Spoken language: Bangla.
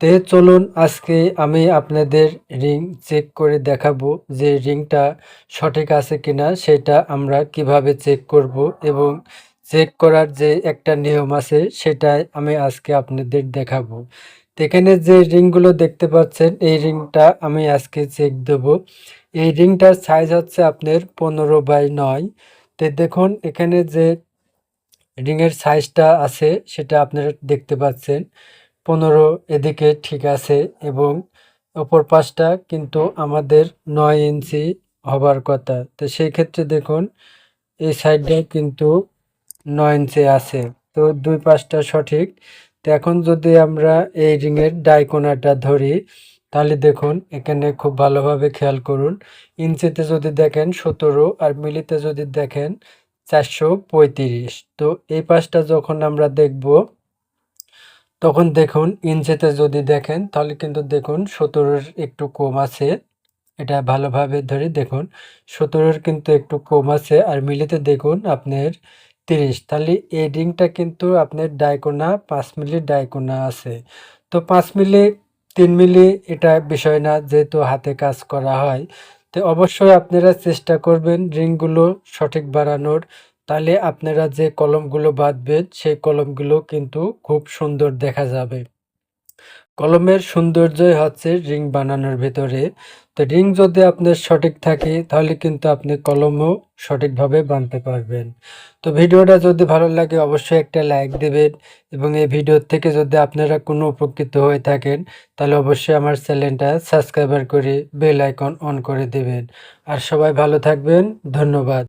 তে চলুন আজকে আমি আপনাদের রিং চেক করে দেখাবো যে রিংটা সঠিক আছে কিনা, সেটা আমরা কীভাবে চেক করব এবং চেক করার যে একটা নিয়ম আছে সেটাই আমি আজকে আপনাদের দেখাবো। এখানে যে রিংগুলো দেখতে পাচ্ছেন, এই রিংটা আমি আজকে চেক দেব। এই রিংটার সাইজ হচ্ছে আপনার পনেরো বাই নয়। তো দেখুন, এখানে যে রিংয়ের সাইজটা আছে সেটা আপনারা দেখতে পাচ্ছেন। পনেরো এদিকে ঠিক আছে এবং অপর পাশটা কিন্তু আমাদের নয় ইঞ্চি হবার কথা। তো সেই ক্ষেত্রে দেখুন, এই সাইডটা কিন্তু নয় ইঞ্চি আছে। তো দুই পাশটা সঠিক। তো এখন যদি আমরা এই রিংয়ের ডাইকোনাটা ধরি, তাহলে দেখুন, এখানে খুব ভালোভাবে খেয়াল করুন। ইঞ্চিতে যদি দেখেন সতেরো আর মিলিতে যদি দেখেন চারশো পঁয়ত্রিশ। তো এই পাশটা যখন আমরা দেখব তখন দেখুন, ইঞ্চিতে যদি দেখেন, তাহলে কিন্তু দেখুন সতেরোর একটু কম আছে। এটা ভালোভাবে ধরে দেখুন, সতেরোর কিন্তু একটু কম আছে আর মিলিতে দেখুন আপনার তিরিশ। তাহলে এই রিংটা কিন্তু আপনার ডাইকোনা পাঁচ মিলি ডাইকোনা আছে। তো পাঁচ মিলি, তিন মিলি এটা বিষয় না, যেহেতু হাতে কাজ করা হয়। তো অবশ্যই আপনারা চেষ্টা করবেন রিংগুলো সঠিক বানানোর তাহলে আপনারা যে কলমগুলো বাঁধবেন, সেই কলমগুলো কিন্তু খুব সুন্দর দেখা যাবে। কলমের সৌন্দর্যই হচ্ছে রিং বানানোর ভেতরে। তো রিং যদি আপনার সঠিক থাকে, তাহলে কিন্তু আপনি কলমও সঠিকভাবে বানতে পারবেন। তো ভিডিওটা যদি ভালো লাগে, অবশ্যই একটা লাইক দেবেন এবং এই ভিডিও থেকে যদি আপনারা কোনো উপকৃত হয়ে থাকেন, তাহলে অবশ্যই আমার চ্যানেলটা সাবস্ক্রাইবার করে বেল আইকন অন করে দেবেন। আর সবাই ভালো থাকবেন, ধন্যবাদ।